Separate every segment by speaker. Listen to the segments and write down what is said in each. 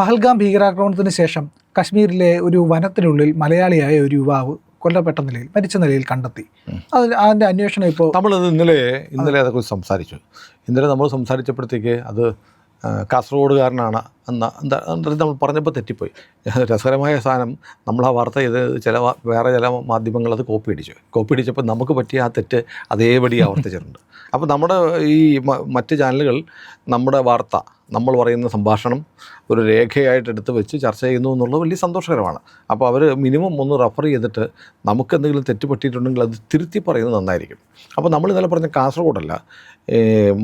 Speaker 1: പഹൽഗാം ഭീകരാക്രമണത്തിന് ശേഷം കശ്മീരിലെ ഒരു വനത്തിനുള്ളിൽ മലയാളിയായ ഒരു യുവാവ് കൊല്ലപ്പെട്ട നിലയിൽ മരിച്ച നിലയിൽ കണ്ടെത്തി. അത് അതിന്റെ അന്വേഷണം ഇപ്പോൾ
Speaker 2: നമ്മൾ ഇന്നലെ ഇന്നലെ അതേക്കുറിച്ച് സംസാരിച്ചു. ഇന്നലെ നമ്മൾ സംസാരിച്ചപ്പോഴത്തേക്ക് അത് കാസർഗോഡുകാരനാണ് എന്ന എന്താ എന്താ നമ്മൾ പറഞ്ഞപ്പോൾ തെറ്റിപ്പോയി. രസകരമായ സാധനം നമ്മൾ ആ വാർത്ത ചെയ്ത് ചില വേറെ ചില മാധ്യമങ്ങൾ അത് കോപ്പി അടിച്ചു. കോപ്പി അടിച്ചപ്പോൾ നമുക്ക് പറ്റിയ ആ തെറ്റ് അതേപടി ആവർത്തിച്ചിട്ടുണ്ട്. അപ്പോൾ നമ്മുടെ ഈ മറ്റ് ചാനലുകൾ നമ്മുടെ വാർത്ത നമ്മൾ പറയുന്ന സംഭാഷണം ഒരു രേഖയായിട്ട് എടുത്ത് വെച്ച് ചർച്ച ചെയ്യുന്നു എന്നുള്ളത് വലിയ സന്തോഷകരമാണ്. അപ്പോൾ അവർ മിനിമം ഒന്ന് റഫർ ചെയ്തിട്ട് നമുക്ക് എന്തെങ്കിലും തെറ്റുപറ്റിയിട്ടുണ്ടെങ്കിൽ അത് തിരുത്തി പറയുന്നത് നന്നായിരിക്കും. അപ്പോൾ നമ്മൾ ഇന്നലെ പറഞ്ഞ കാസർഗോഡല്ല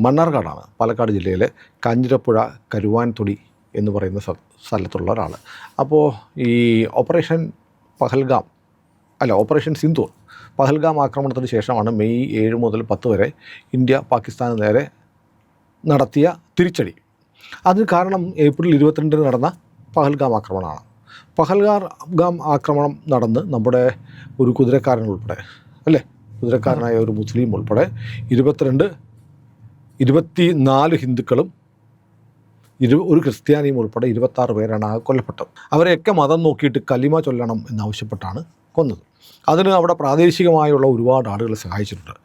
Speaker 2: മണ്ണാർക്കാടാണ്. പാലക്കാട് ജില്ലയിലെ കാഞ്ഞിരപ്പുഴ കരുവാൻതൊടി എന്ന് പറയുന്ന സ്ഥലത്തുള്ള ഒരാൾ. അപ്പോൾ ഈ ഓപ്പറേഷൻ പഹൽഗാം അല്ല ഓപ്പറേഷൻ സിന്ധു പഹൽഗാം ആക്രമണത്തിന് ശേഷമാണ് മെയ് ഏഴ് മുതൽ പത്ത് വരെ ഇന്ത്യ പാകിസ്ഥാന് നേരെ നടത്തിയ തിരിച്ചടി. അതിന് കാരണം ഏപ്രിൽ ഇരുപത്തിരണ്ടിന് നടന്ന പഹൽഗാം ആക്രമണമാണ്. പഹൽഗാം ആക്രമണം നടന്ന് നമ്മുടെ ഒരു കുതിരക്കാരൻ ഉൾപ്പെടെ അല്ലേ? കുതിരക്കാരനായ ഒരു മുസ്ലിം ഉൾപ്പെടെ ഇരുപത്തിരണ്ട് ഇരുപത്തി നാല് ഹിന്ദുക്കളും ഇരു ഒരു ക്രിസ്ത്യാനിയും ഉൾപ്പെടെ ഇരുപത്താറ് പേരാണ് കൊല്ലപ്പെട്ടത്. അവരെയൊക്കെ മതം നോക്കിയിട്ട് കലിമ ചൊല്ലണം എന്നാവശ്യപ്പെട്ടാണ് കൊന്നത്. അതിന് അവിടെ പ്രാദേശികമായുള്ള ഒരുപാട് ആളുകൾ സഹായിച്ചിട്ടുണ്ട്.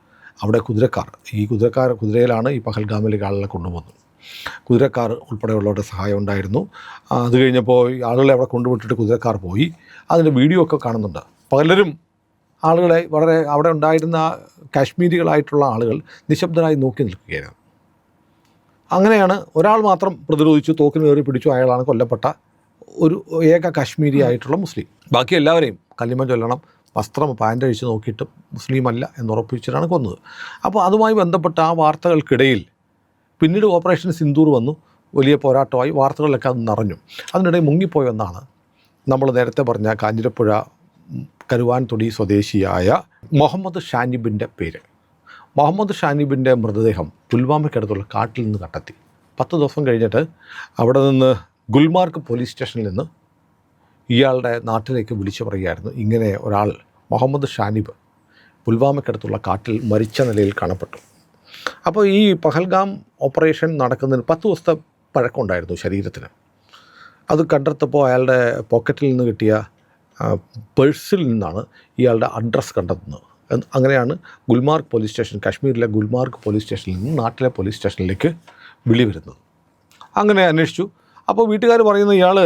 Speaker 2: അവിടെ കുതിരക്കാർ ഈ കുതിരക്കാർ കുതിരയിലാണ് ഈ പഹൽഗാമിലേക്ക് ആളുകളെ കൊണ്ടുപോകുന്നത്. കുതിരക്കാർ ഉൾപ്പെടെയുള്ളവരുടെ സഹായം ഉണ്ടായിരുന്നു. അത് കഴിഞ്ഞപ്പോൾ ആളുകളെ അവിടെ കൊണ്ടുവിട്ടിട്ട് കുതിരക്കാർ പോയി. അതിന്റെ വീഡിയോ ഒക്കെ കാണുന്നുണ്ട്. പലരും ആളുകളെ വളരെ അവിടെ ഉണ്ടായിരുന്ന കാശ്മീരികളായിട്ടുള്ള ആളുകൾ നിശബ്ദരായി നോക്കി നിൽക്കുകയാണ്. അങ്ങനെയാണ് ഒരാൾ മാത്രം പ്രതിരോധിച്ചു തോക്കിന് കയറി പിടിച്ചു അയാളാണ് കൊല്ലപ്പെട്ട ഒരു ഏക കാശ്മീരി ആയിട്ടുള്ള മുസ്ലിം. ബാക്കി എല്ലാവരെയും കല്ലിമ ചൊല്ലണം വസ്ത്രം പാന്റ് അഴിച്ച് നോക്കിയിട്ട് മുസ്ലിം അല്ല എന്നുറപ്പിച്ചിട്ടാണ് കൊന്നത്. അപ്പോൾ അതുമായി ബന്ധപ്പെട്ട ആ വാർത്തകൾക്കിടയിൽ പിന്നീട് ഓപ്പറേഷൻ സിന്ദൂർ വന്നു. വലിയ പോരാട്ടമായി വാർത്തകളിലൊക്കെ അത് നിറഞ്ഞു. അതിനിടെ മുങ്ങിപ്പോയെന്നാണ് നമ്മൾ നേരത്തെ പറഞ്ഞ കാഞ്ഞിരപ്പുഴ കരുവാൻ കരുവാൻതൊടി സ്വദേശിയായ മുഹമ്മദ് ഷാനിബിന്റെ പേര്. മുഹമ്മദ് ഷാനിബിന്റെ മൃതദേഹം പുൽവാമയ്ക്കടുത്തുള്ള കാട്ടിൽ നിന്ന് കണ്ടെത്തി. പത്ത് ദിവസം കഴിഞ്ഞിട്ട് അവിടെ നിന്ന് ഗുൽമാർഗ് പോലീസ് സ്റ്റേഷനിൽ നിന്ന് ഇയാളുടെ നാട്ടിലേക്ക് വിളിച്ചു പറയുകയായിരുന്നു. ഇങ്ങനെ ഒരാൾ മുഹമ്മദ് ഷാനിബ് പുൽവാമയ്ക്കടുത്തുള്ള കാട്ടിൽ മരിച്ച നിലയിൽ കാണപ്പെട്ടു. അപ്പോൾ ഈ പഹൽഗാം ഓപ്പറേഷൻ നടക്കുന്നതിന് പത്ത് ദിവസത്തെ പഴക്കമുണ്ടായിരുന്നു ശരീരത്തിന്. അത് കണ്ടെത്തപ്പോൾ അയാളുടെ പോക്കറ്റിൽ നിന്ന് കിട്ടിയ പേഴ്സിൽ നിന്നാണ് ഇയാളുടെ അഡ്രസ്സ് കണ്ടെത്തുന്നത്. അങ്ങനെയാണ് ഗുൽമാർഗ് പോലീസ് സ്റ്റേഷൻ കാശ്മീരിലെ ഗുൽമാർഗ് പോലീസ് സ്റ്റേഷനിൽ നിന്ന് നാട്ടിലെ പോലീസ് സ്റ്റേഷനിലേക്ക് വിളി വരുന്നത്. അങ്ങനെ അന്വേഷിച്ചു. അപ്പോൾ വീട്ടുകാർ പറയുന്നത് ഇയാൾ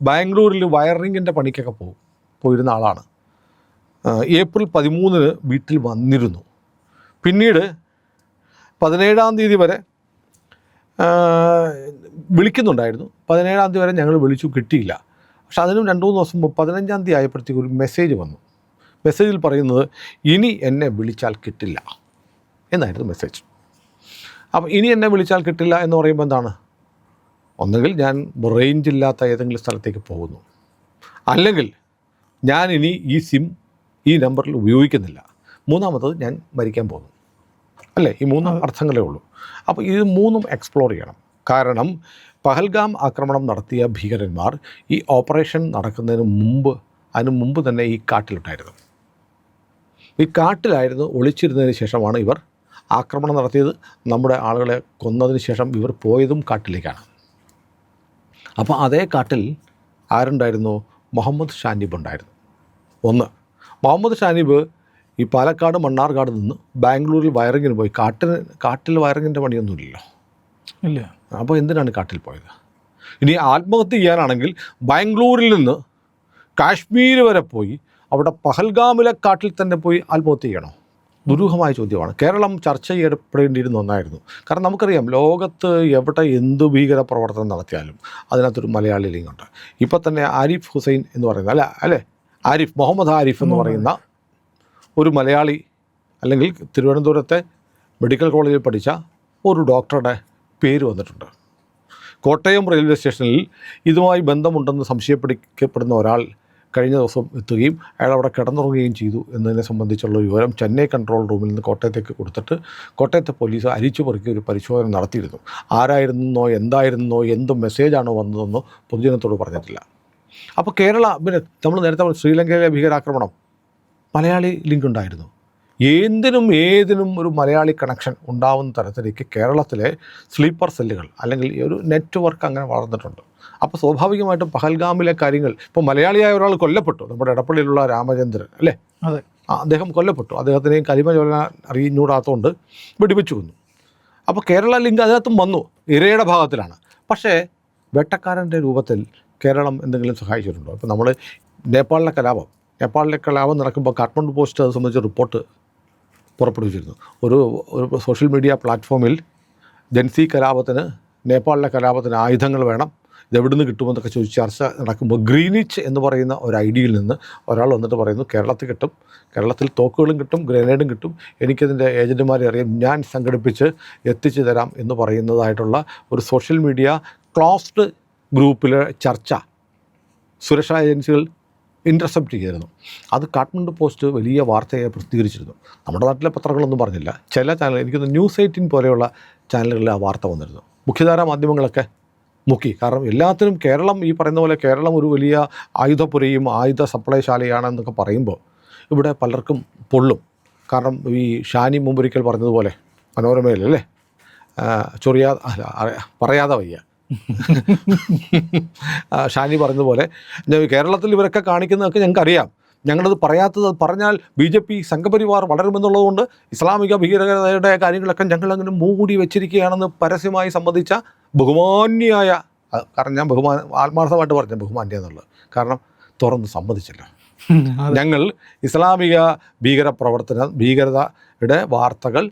Speaker 2: ബാംഗ്ലൂരിൽ വയറിങ്ങിന്റെ പണിക്കൊക്കെ പോകും പോയിരുന്ന ആളാണ്. ഏപ്രിൽ പതിമൂന്നിന് വീട്ടിൽ വന്നിരുന്നു. പിന്നീട് പതിനേഴാം തീയതി വരെ വിളിക്കുന്നുണ്ടായിരുന്നു. പതിനേഴാം തീയതി വരെ ഞങ്ങൾ വിളിച്ചു കിട്ടിയില്ല. പക്ഷെ അതിനും രണ്ട് മൂന്ന് ദിവസം മുമ്പ് പതിനഞ്ചാം തീയതി ആയപ്പോഴത്തേക്ക് ഒരു മെസ്സേജ് വന്നു. മെസ്സേജിൽ പറയുന്നത് ഇനി എന്നെ വിളിച്ചാൽ കിട്ടില്ല എന്നായിരുന്നു മെസ്സേജ് അപ്പം ഇനി എന്നെ വിളിച്ചാൽ കിട്ടില്ല എന്ന് പറയുമ്പോൾ എന്താണ്? ഒന്നുകിൽ ഞാൻ റേഞ്ച് ഇല്ലാത്ത ഏതെങ്കിലും സ്ഥലത്തേക്ക് പോകുന്നു. അല്ലെങ്കിൽ ഞാൻ ഇനി ഈ സിം ഈ നമ്പറിൽ ഉപയോഗിക്കുന്നില്ല. മൂന്നാമത്തത് ഞാൻ മരിക്കാൻ പോകുന്നു. അല്ലേ? ഈ മൂന്ന് അർത്ഥങ്ങളേ ഉള്ളൂ. അപ്പോൾ ഇത് മൂന്നും എക്സ്പ്ലോർ ചെയ്യണം. കാരണം പഹൽഗാം ആക്രമണം നടത്തിയ ഭീകരന്മാർ ഈ ഓപ്പറേഷൻ നടക്കുന്നതിന് മുമ്പ് അതിന് മുമ്പ് തന്നെ ഈ കാട്ടിലുണ്ടായിരുന്നു. ഈ കാട്ടിലായിരുന്നു ഒളിച്ചിരുന്നതിന് ശേഷമാണ് ഇവർ ആക്രമണം നടത്തിയത്. നമ്മുടെ ആളുകളെ കൊന്നതിന് ശേഷം ഇവർ പോയതും കാട്ടിലേക്കാണ്. അപ്പോൾ അതേ കാട്ടിൽ ആരുണ്ടായിരുന്നു? മുഹമ്മദ് ഷാനിബ് ഉണ്ടായിരുന്നു. ഒന്ന്. മുഹമ്മദ് ഷാനിബ് ഈ പാലക്കാട് മണ്ണാർക്കാട് നിന്ന് ബാംഗ്ലൂരിൽ വയറിങ്ങിന് പോയി. കാട്ടിൽ കാട്ടിൽ വയറിങ്ങിന്റെ പണിയൊന്നുമില്ലല്ലോ.
Speaker 1: ഇല്ല.
Speaker 2: അപ്പോൾ എന്തിനാണ് കാട്ടിൽ പോയത്? ഇനി ആത്മഹത്യ ചെയ്യാനാണെങ്കിൽ ബാംഗ്ലൂരിൽ നിന്ന് കാശ്മീർ വരെ പോയി അവിടെ പഹൽഗാമിലെ കാട്ടിൽ തന്നെ പോയി ആത്മഹത്യ ചെയ്യണോ. ദുരൂഹമായ ചോദ്യമാണ്. കേരളം ചർച്ച ചെയ്യപ്പെടേണ്ടിയിരുന്ന ഒന്നായിരുന്നു. കാരണം നമുക്കറിയാം ലോകത്ത് എവിടെ എന്ത് ഭീകര പ്രവർത്തനം നടത്തിയാലും അതിനകത്തൊരു മലയാളി ലിങ്ക് ഇപ്പം തന്നെ ആരിഫ് ഹുസൈൻ എന്ന് പറയുന്ന അല്ല അല്ലേ? ആരിഫ് മുഹമ്മദ് ആരിഫ് എന്ന് പറയുന്ന ഒരു മലയാളി അല്ലെങ്കിൽ തിരുവനന്തപുരത്തെ മെഡിക്കൽ കോളേജിൽ പഠിച്ച ഒരു ഡോക്ടറുടെ പേര് വന്നിട്ടുണ്ട്. കോട്ടയം റെയിൽവേ സ്റ്റേഷനിൽ ഇതുമായി ബന്ധമുണ്ടെന്ന് സംശയപ്പെടിക്കപ്പെടുന്ന ഒരാൾ കഴിഞ്ഞ ദിവസം എത്തുകയും അയാൾ അവിടെ കിടന്നുറങ്ങുകയും ചെയ്തു എന്നതിനെ സംബന്ധിച്ചുള്ള വിവരം ചെന്നൈ കൺട്രോൾ റൂമിൽ നിന്ന് കോട്ടയത്തേക്ക് കൊടുത്തിട്ട് കോട്ടയത്തെ പോലീസ് അരിച്ചു പെറുക്കി ഒരു പരിശോധന നടത്തിയിരുന്നു. ആരായിരുന്നോ എന്തായിരുന്നോ എന്ത് മെസ്സേജാണോ വന്നതെന്നോ പൊതുജനത്തോട് പറഞ്ഞിട്ടില്ല. അപ്പോൾ കേരള പിന്നെ നമ്മൾ നേരത്തെ ശ്രീലങ്കയിലെ ഭീകരാക്രമണം. മലയാളി ലിങ്ക് ഉണ്ടായിരുന്നു. എന്തിനും ഏതിനും ഒരു മലയാളി കണക്ഷൻ ഉണ്ടാവുന്ന തരത്തിലേക്ക് കേരളത്തിലെ സ്ലീപ്പർ സെല്ലുകൾ അല്ലെങ്കിൽ ഈ ഒരു നെറ്റ്വർക്ക് അങ്ങനെ വളർന്നിട്ടുണ്ട്. അപ്പോൾ സ്വാഭാവികമായിട്ടും പഹൽഗാമിലെ കാര്യങ്ങൾ ഇപ്പോൾ മലയാളിയായ ഒരാൾ കൊല്ലപ്പെട്ടു നമ്മുടെ ഇടപ്പള്ളിയിലുള്ള രാമചന്ദ്രൻ അല്ലേ?
Speaker 1: അതെ.
Speaker 2: അദ്ദേഹം കൊല്ലപ്പെട്ടു. അദ്ദേഹത്തിനെയും കലിമ ചൊല്ലാൻ അറിഞ്ഞൂടാത്തതുകൊണ്ട് വെടിവെച്ചു കൊന്നു. അപ്പോൾ കേരള ലിങ്ക് അതിനകത്തും വന്നു ഇരയുടെ ഭാഗത്തിലാണ്. പക്ഷേ വെട്ടക്കാരന്റെ രൂപത്തിൽ കേരളം എന്തെങ്കിലും സഹായിച്ചിട്ടുണ്ടോ? അപ്പോൾ നമ്മൾ നേപ്പാളിലെ കലാപം നേപ്പാളിലെ കലാപം നടക്കുമ്പോൾ കാഠ്മണ്ഡു പോസ്റ്റ് അത് സംബന്ധിച്ച റിപ്പോർട്ട് പുറപ്പെടുവിച്ചിരുന്നു. ഒരു ഒരു സോഷ്യൽ മീഡിയ പ്ലാറ്റ്ഫോമിൽ ജൻസി കലാപത്തിന് നേപ്പാളിലെ കലാപത്തിന് ആയുധങ്ങൾ വേണം ഇതെവിടുന്ന് കിട്ടുമെന്നൊക്കെ ചോദിച്ച് ചർച്ച നടക്കുമ്പോൾ ഗ്രീനിച്ച് എന്ന് പറയുന്ന ഒരു ഐഡിയയിൽ നിന്ന് ഒരാൾ വന്നിട്ട് പറയുന്നു കേരളത്തിൽ കിട്ടും കേരളത്തിൽ തോക്കുകളും കിട്ടും ഗ്രനേഡും കിട്ടും എനിക്കതിന്റെ ഏജന്റുമാരെ അറിയാം ഞാൻ സംഘടിപ്പിച്ച് എത്തിച്ചു തരാം എന്ന് പറയുന്നതായിട്ടുള്ള ഒരു സോഷ്യൽ മീഡിയ ക്ലോസ്ഡ് ഗ്രൂപ്പിലെ ചർച്ച. സുരക്ഷാ ഏജൻസികൾ ഇന്റർസെപ്റ്റ് ചെയ്തിരുന്നു. അത് കാഠ്മണ്ഡു പോസ്റ്റ് വലിയ വാർത്തയായി പ്രസിദ്ധീകരിച്ചിരുന്നു. നമ്മുടെ നാട്ടിലെ പത്രങ്ങളൊന്നും പറഞ്ഞില്ല. ചില ചാനൽ എനിക്കൊന്ന് ന്യൂസ് എയ്റ്റീൻ പോലെയുള്ള ചാനലുകളിൽ ആ വാർത്ത വന്നിരുന്നു. മുഖ്യധാര മാധ്യമങ്ങളൊക്കെ മുക്കി. കാരണം എല്ലാത്തിനും കേരളം ഈ പറയുന്ന പോലെ കേരളം ഒരു വലിയ ആയുധപുരയും ആയുധ സപ്ലൈ ശാലയാണെന്നൊക്കെ പറയുമ്പോൾ ഇവിടെ പലർക്കും പൊള്ളും. കാരണം ഈ ഷാനി മുമ്പൊരിക്കൽ പറഞ്ഞതുപോലെ മനോരമയിലല്ലേ? ചൊറിയാ പറയാതെ വയ്യ. ഷാനി പറഞ്ഞതുപോലെ കേരളത്തിൽ ഇവരൊക്കെ കാണിക്കുന്നതൊക്കെ ഞങ്ങൾക്കറിയാം. ഞങ്ങളത് പറയാത്തത് പറഞ്ഞാൽ ബി ജെ പി സംഘപരിവാർ വളരുമെന്നുള്ളതുകൊണ്ട് ഇസ്ലാമിക ഭീകരതയുടെ കാര്യങ്ങളൊക്കെ ഞങ്ങളങ്ങനെ മൂടി വെച്ചിരിക്കുകയാണെന്ന് പരസ്യമായി സംബന്ധിച്ച ബഹുമാന്യായ കാരണം ഞാൻ ബഹുമാന ആത്മാർത്ഥമായിട്ട് പറഞ്ഞ ബഹുമാന്യ എന്നുള്ളത്. കാരണം തുറന്ന് സമ്മതിച്ചില്ല. ഞങ്ങൾ ഇസ്ലാമിക ഭീകര പ്രവർത്തന ഭീകരതയുടെ വാർത്തകൾ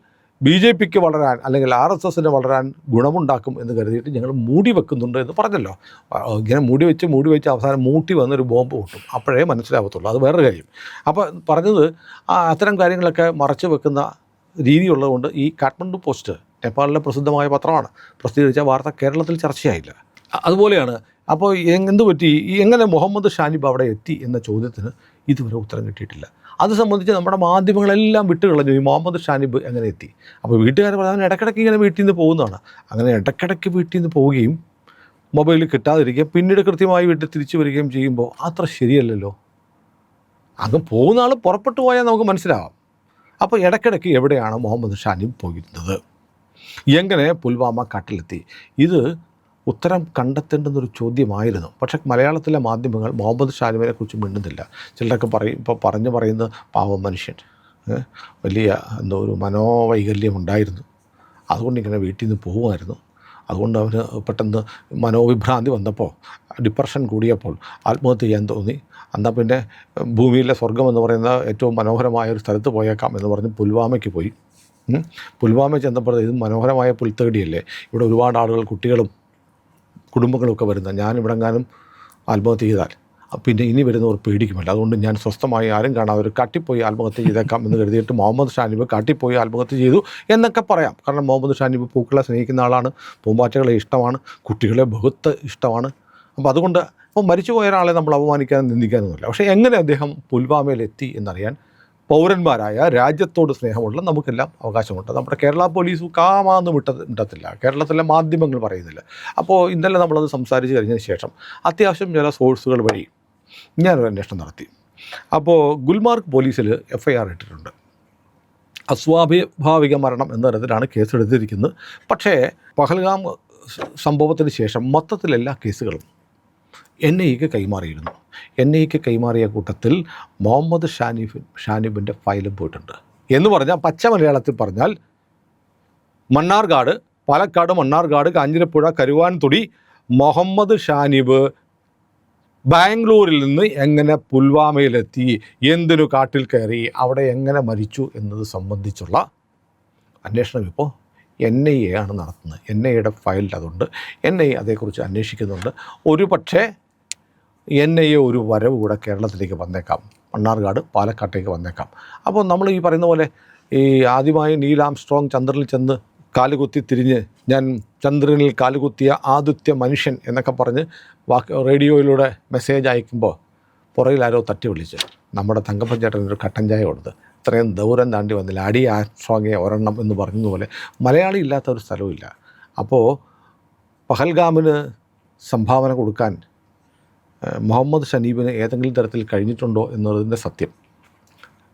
Speaker 2: ബി ജെ പിക്ക് വളരാൻ അല്ലെങ്കിൽ ആർ എസ് എസിന് വളരാൻ ഗുണമുണ്ടാക്കും എന്ന് കരുതിയിട്ട് ഞങ്ങൾ മൂടി വെക്കുന്നുണ്ട് എന്ന് പറഞ്ഞല്ലോ. ഇങ്ങനെ മൂടി വെച്ച് മൂടി വെച്ച് അവസാനം മൂട്ടി വന്നൊരു ബോംബ് പൊട്ടും. അപ്പോഴേ മനസ്സിലാവത്തുള്ളൂ. അത് വേറൊരു കാര്യം. അപ്പോൾ പറഞ്ഞത് അത്തരം കാര്യങ്ങളൊക്കെ മറച്ചു വെക്കുന്ന രീതിയുള്ളതുകൊണ്ട് ഈ കാഠ്മണ്ഡു പോസ്റ്റ് നേപ്പാളിലെ പ്രസിദ്ധമായ പത്രമാണ്. പ്രസിദ്ധീകരിച്ച വാർത്ത കേരളത്തിൽ ചർച്ചയായില്ല. അതുപോലെയാണ്. അപ്പോൾ എന്ത് പറ്റി എങ്ങനെ മുഹമ്മദ് ഷാനിബ് അവിടെ എത്തി എന്ന ചോദ്യത്തിന് ഇതുവരെ ഉത്തരം കിട്ടിയിട്ടില്ല. അത് സംബന്ധിച്ച് നമ്മുടെ മാധ്യമങ്ങളെല്ലാം വിട്ടുകളഞ്ഞു ഈ മുഹമ്മദ് ഷാനിബ് എങ്ങനെ എത്തി? അപ്പോൾ വീട്ടുകാർ പറയാൻ ഇടയ്ക്കിടയ്ക്ക് ഇങ്ങനെ വീട്ടിൽ നിന്ന് പോകുന്നതാണ്. അങ്ങനെ ഇടയ്ക്കിടയ്ക്ക് വീട്ടിൽ നിന്ന് പോവുകയും മൊബൈൽ കിട്ടാതിരിക്കുകയും പിന്നീട് കൃത്യമായി വീട്ടിൽ തിരിച്ചു വരികയും ചെയ്യുമ്പോൾ അത്ര ശരിയല്ലല്ലോ. അങ്ങ് പോകുന്ന ആൾ പുറപ്പെട്ടു പോയാൽ നമുക്ക് മനസ്സിലാവാം. അപ്പോൾ ഇടയ്ക്കിടയ്ക്ക് എവിടെയാണ് മുഹമ്മദ് ഷാനിബ് പോയിരുന്നത്? എങ്ങനെ പുൽവാമ കാട്ടിലെത്തി? ഇത് ഉത്തരം കണ്ടെത്തേണ്ടുന്നൊരു ചോദ്യമായിരുന്നു. പക്ഷേ മലയാളത്തിലെ മാധ്യമങ്ങൾ മുഹമ്മദ് ഷാലിമിനെക്കുറിച്ച് കുറിച്ച് മിണ്ടുന്നില്ല. ചിലരൊക്കെ പറയും ഇപ്പോൾ പറഞ്ഞു പറയുന്ന പാവം മനുഷ്യൻ വലിയ എന്തോ ഒരു മനോവൈകല്യം ഉണ്ടായിരുന്നു. അതുകൊണ്ട് ഇങ്ങനെ വീട്ടിൽ നിന്ന് പോകുമായിരുന്നു. അതുകൊണ്ട് അവന് പെട്ടെന്ന് മനോവിഭ്രാന്തി വന്നപ്പോൾ ഡിപ്രഷൻ കൂടിയപ്പോൾ ആത്മഹത്യ ചെയ്യാൻ തോന്നി. എന്നാൽ പിന്നെ ഭൂമിയിലെ സ്വർഗം എന്ന് പറയുന്ന ഏറ്റവും മനോഹരമായ ഒരു സ്ഥലത്ത് പോയേക്കാം എന്ന് പറഞ്ഞ് പുൽവാമയ്ക്ക് പോയി. പുൽവാമ ഇത് മനോഹരമായ പുൽത്തകടിയല്ലേ? ഇവിടെ ഒരുപാട് ആളുകൾ കുട്ടികളും കുടുംബങ്ങളൊക്കെ വരുന്ന ഞാൻ ഇവിടെങ്ങാനും ആത്മഹത്യ ചെയ്താൽ പിന്നെ ഇനി വരുന്നവർ പേടിക്കുമല്ല. അതുകൊണ്ട് ഞാൻ സ്വസ്ഥമായി ആരും കാണാതെ ഒരു കാട്ടിപ്പോയി ആത്മഹത്യ ചെയ്തേക്കാം എന്ന് കരുതിയിട്ട് മുഹമ്മദ് ഷാനിബ് കാട്ടിപ്പോയി ആത്മഹത്യ ചെയ്തു എന്നൊക്കെ പറയാം. കാരണം മുഹമ്മദ് ഷാനിബ് പൂക്കളെ സ്നേഹിക്കുന്ന ആളാണ് പൂമ്പാറ്റകളെ ഇഷ്ടമാണ് കുട്ടികളെ ബഹുത്ത് ഇഷ്ടമാണ്. അപ്പോൾ അതുകൊണ്ട് അപ്പോൾ മരിച്ചു പോയ ഒരാളെ നമ്മൾ അപമാനിക്കാനും നിന്ദിക്കാനൊന്നുമില്ല. പക്ഷേ എങ്ങനെ അദ്ദേഹം പുൽവാമയിലെത്തി എന്നറിയാൻ പൗരന്മാരായ രാജ്യത്തോട് സ്നേഹമുള്ള നമുക്കെല്ലാം അവകാശമുണ്ട്. നമ്മുടെ കേരള പോലീസ് കാമാന്ന് വിട്ട വിട്ടത്തില്ല കേരളത്തിലെ മാധ്യമങ്ങൾ പറയുന്നില്ല. അപ്പോൾ ഇന്നലെ നമ്മളത് സംസാരിച്ച് കഴിഞ്ഞതിന് ശേഷം അത്യാവശ്യം ചില സോഴ്സുകൾ വഴി ഞാനൊരു അന്വേഷണം നടത്തി. അപ്പോൾ ഗുൽമാർഗ് പോലീസിൽ എഫ് ഐ ആർ ഇട്ടിട്ടുണ്ട്. അസ്വാഭാവിക മരണം എന്ന തരത്തിലാണ് കേസെടുത്തിരിക്കുന്നത്. പക്ഷേ പഹൽഗാം സംഭവത്തിന് ശേഷം മൊത്തത്തിലെല്ലാ കേസുകളും എൻ ഐക്ക് കൈമാറിയിരുന്നു. എൻ ഐക്ക് കൈമാറിയ കൂട്ടത്തിൽ മുഹമ്മദ് ഷാനിഫ് ഷാനിബിന്റെ ഫയലും പോയിട്ടുണ്ട്. എന്ന് പറഞ്ഞാൽ പച്ച മലയാളത്തിൽ പറഞ്ഞാൽ മണ്ണാർക്കാട് പാലക്കാട് മണ്ണാർക്കാട് കാഞ്ഞിരപ്പുഴ കരുവാൻതുടി മുഹമ്മദ് ഷാനിബ് ബാംഗ്ലൂരിൽ നിന്ന് എങ്ങനെ പുൽവാമയിലെത്തി എന്തിനു കാട്ടിൽ കയറി അവിടെ എങ്ങനെ മരിച്ചു എന്നത് സംബന്ധിച്ചുള്ള അന്വേഷണം ഇപ്പോൾ എൻ ഐ എ ആണ് നടത്തുന്നത്. എൻ ഐയുടെ ഫയലിൽ അതുണ്ട്. എൻ ഐ അതേക്കുറിച്ച് അന്വേഷിക്കുന്നുണ്ട്. ഒരു പക്ഷേ എൻ ഐ എ ഒരു വരവ് കൂടെ കേരളത്തിലേക്ക് വന്നേക്കാം. മണ്ണാർക്കാട് പാലക്കാട്ടേക്ക് വന്നേക്കാം. അപ്പോൾ നമ്മൾ ഈ പറയുന്ന പോലെ ഈ ആദ്യമായി നീൽ ആംസ്ട്രോങ് ചന്ദ്രനിൽ ചെന്ന് കാലുകുത്തി തിരിഞ്ഞ് ഞാൻ ചന്ദ്രനിൽ കാലുകുത്തിയ ആദിത്യ മനുഷ്യൻ എന്നൊക്കെ പറഞ്ഞ് വാക്ക് റേഡിയോയിലൂടെ മെസ്സേജ് അയക്കുമ്പോൾ പുറകിൽ ആരോ തട്ടി വിളിച്ച് നമ്മുടെ തങ്കപ്പൻ ഒരു കട്ടൻ ചായ കൊടുത്ത് ഇത്രയും ദൗരം താണ്ടി വന്നില്ല അടി ആസ്ട്രോങ്ങെ ഒരെണ്ണം എന്ന് പറഞ്ഞതുപോലെ മലയാളി ഇല്ലാത്ത ഒരു സ്ഥലവുമില്ല അപ്പോൾ പഹൽഗാമിന് സംഭാവന കൊടുക്കാൻ മുഹമ്മദ് ഷനീബിന് ഏതെങ്കിലും തരത്തിൽ കഴിഞ്ഞിട്ടുണ്ടോ എന്നുള്ളതിന്റെ സത്യം.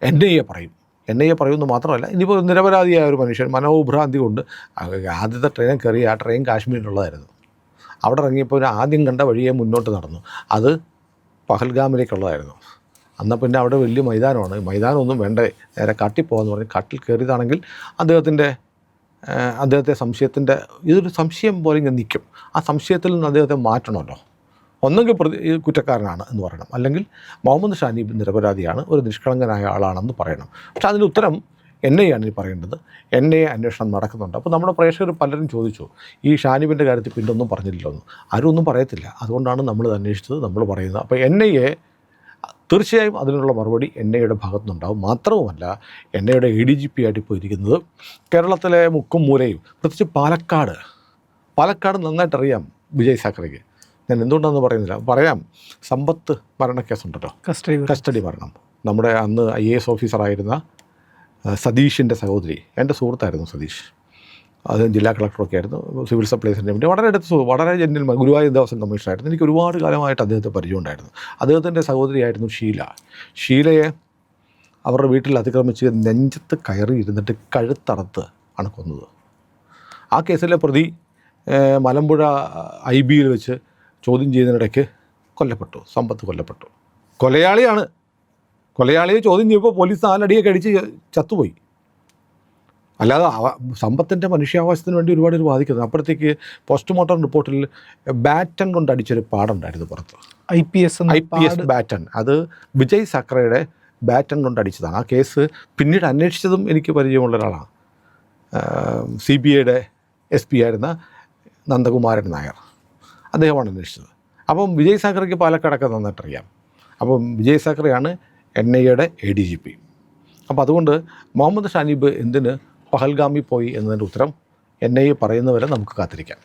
Speaker 2: എൻ ഐ എ പറയും. എൻ ഐ എ പറയുമെന്ന് മാത്രമല്ല ഇനിയിപ്പോൾ നിരപരാധിയായ ഒരു മനുഷ്യൻ മനോഭ്രാന്തി കൊണ്ട് ആദ്യത്തെ ട്രെയിനിൽ കയറി ആ ട്രെയിൻ കാശ്മീരിലുള്ളതായിരുന്നു. അവിടെ ഇറങ്ങിയപ്പോൾ ആദ്യം കണ്ട വഴിയെ മുന്നോട്ട് നടന്നു. അത് പഹൽഗാമിലേക്കുള്ളതായിരുന്നു. എന്നാൽ പിന്നെ അവിടെ വലിയ മൈതാനമാണ്. മൈതാനമൊന്നും വേണ്ടേ നേരെ കാട്ടിൽ പോകാമെന്ന് പറഞ്ഞ്. കാട്ടിൽ കയറിയതാണെങ്കിൽ അദ്ദേഹത്തിന്റെ അദ്ദേഹത്തെ സംശയത്തിന്റെ ഇതൊരു സംശയം പോലെ ഇങ്ങനെ നിൽക്കും. ആ സംശയത്തിൽ നിന്ന് അദ്ദേഹത്തെ മാറ്റണമല്ലോ. ഒന്നെങ്കിൽ പ്രതി കുറ്റക്കാരനാണ് എന്ന് പറയണം. അല്ലെങ്കിൽ മുഹമ്മദ് ഷാനീബ് നിരപരാധിയാണ് ഒരു നിഷ്കളങ്കനായ ആളാണെന്ന് പറയണം. പക്ഷെ അതിന്റെ ഉത്തരം എൻ ഐ ആണ് ഈ പറയേണ്ടത്. എൻ ഐ അന്വേഷണം നടക്കുന്നുണ്ട്. അപ്പോൾ നമ്മുടെ പ്രേക്ഷകർ പലരും ചോദിച്ചു ഈ ഷാനിബിന്റെ കാര്യത്തിൽ പിന്നെ ഒന്നും പറഞ്ഞില്ലല്ലോ എന്ന്. ആരും ഒന്നും പറയത്തില്ല. അതുകൊണ്ടാണ് നമ്മൾ അന്വേഷിച്ചത് നമ്മൾ പറയുന്നത്. അപ്പോൾ എൻ ഐ എ തീർച്ചയായും അതിനുള്ള മറുപടി എൻ ഐയുടെ ഭാഗത്തുനിന്നുണ്ടാവും. മാത്രവുമല്ല എൻ ഐയുടെ എ ഡി ജി പി ആയിട്ട് ഇപ്പോൾ ഇരിക്കുന്നത് കേരളത്തിലെ മുക്കും മൂലയും പ്രത്യേകിച്ച് പാലക്കാട്. പാലക്കാട് നന്നായിട്ടറിയാം വിജയ് സാക്കറയ്ക്ക് ഞാൻ എന്തുകൊണ്ടാണെന്ന് പറയുന്നില്ല. പറയാം. സമ്പത്ത് മരണക്കേസുണ്ടല്ലോ.
Speaker 1: കസ്റ്റഡി
Speaker 2: കസ്റ്റഡി മരണം. നമ്മുടെ അന്ന് ഐ എ എസ് ഓഫീസറായിരുന്ന സതീഷിന്റെ സഹോദരി എന്റെ സുഹൃത്തായിരുന്നു സതീഷ്. അത് ജില്ലാ കളക്ടറൊക്കെ ആയിരുന്നു. സിവിൽ സപ്ലൈസിന്റെ വേണ്ടി വളരെ അടുത്ത് വളരെ ജെന്റിൽ ഗുരുവായൂർ ദേവസ്വം കമ്മീഷനായിരുന്നു. എനിക്ക് ഒരുപാട് കാലമായിട്ട് അദ്ദേഹത്തെ പരിചയമുണ്ടായിരുന്നു. അദ്ദേഹത്തിന്റെ സഹോദരിയായിരുന്നു ഷീല. ഷീലയെ അവരുടെ വീട്ടിൽ അതിക്രമിച്ച് നെഞ്ചത്ത് കയറി ഇരുന്നിട്ട് കഴുത്തറത്ത് ആണ് കൊന്നത്. ആ കേസിലെ പ്രതി മലമ്പുഴ ഐ ബിയിൽ വെച്ച് ചോദ്യം ചെയ്യുന്നതിനിടയ്ക്ക് കൊല്ലപ്പെട്ടു സമ്പത്ത് കൊല്ലപ്പെട്ടു. കൊലയാളിയാണ്. കൊലയാളിയെ ചോദ്യം ചെയ്യുമ്പോൾ പോലീസ് നാലടിയൊക്കെ അടിച്ച് ചത്തുപോയി. അല്ലാതെ സമ്പത്തിന്റെ മനുഷ്യാവകാശത്തിന് വേണ്ടി ഒരുപാട് പേര് ബാധിക്കുന്നത് അപ്പോഴത്തേക്ക് പോസ്റ്റ്മോർട്ടം റിപ്പോർട്ടിൽ ബാറ്റൺ കൊണ്ട് അടിച്ചൊരു പാടുണ്ടായിരുന്നു പുറത്ത്.
Speaker 1: I P S
Speaker 2: I P S baton അത് വിജയ് സക്രയുടെ ബാറ്റൺ കൊണ്ട് അടിച്ചതാണ്. ആ കേസ് പിന്നീട് അന്വേഷിച്ചതും എനിക്ക് പരിചയമുള്ള ഒരാളാണ്. സി ബി ഐയുടെ എസ് പി ആയിരുന്ന നന്ദകുമാരൻ നായർ. അദ്ദേഹമാണ് അന്വേഷിച്ചത് അപ്പം വിജയ് സാക്കറയ്ക്ക് പാലക്കാടൊക്കെ നന്നായിട്ടറിയാം. അപ്പം വിജയ് സാക്കറയാണ് എൻ ഐ എയുടെ എ ഡി ജി പി അപ്പോൾ അതുകൊണ്ട് മുഹമ്മദ് ഷാനിബ് എന്തിന് പഹൽഗാമി പോയി എന്നതിന്റെ ഉത്തരം എൻ ഐ എ പറയുന്നവരെ നമുക്ക് കാത്തിരിക്കാം.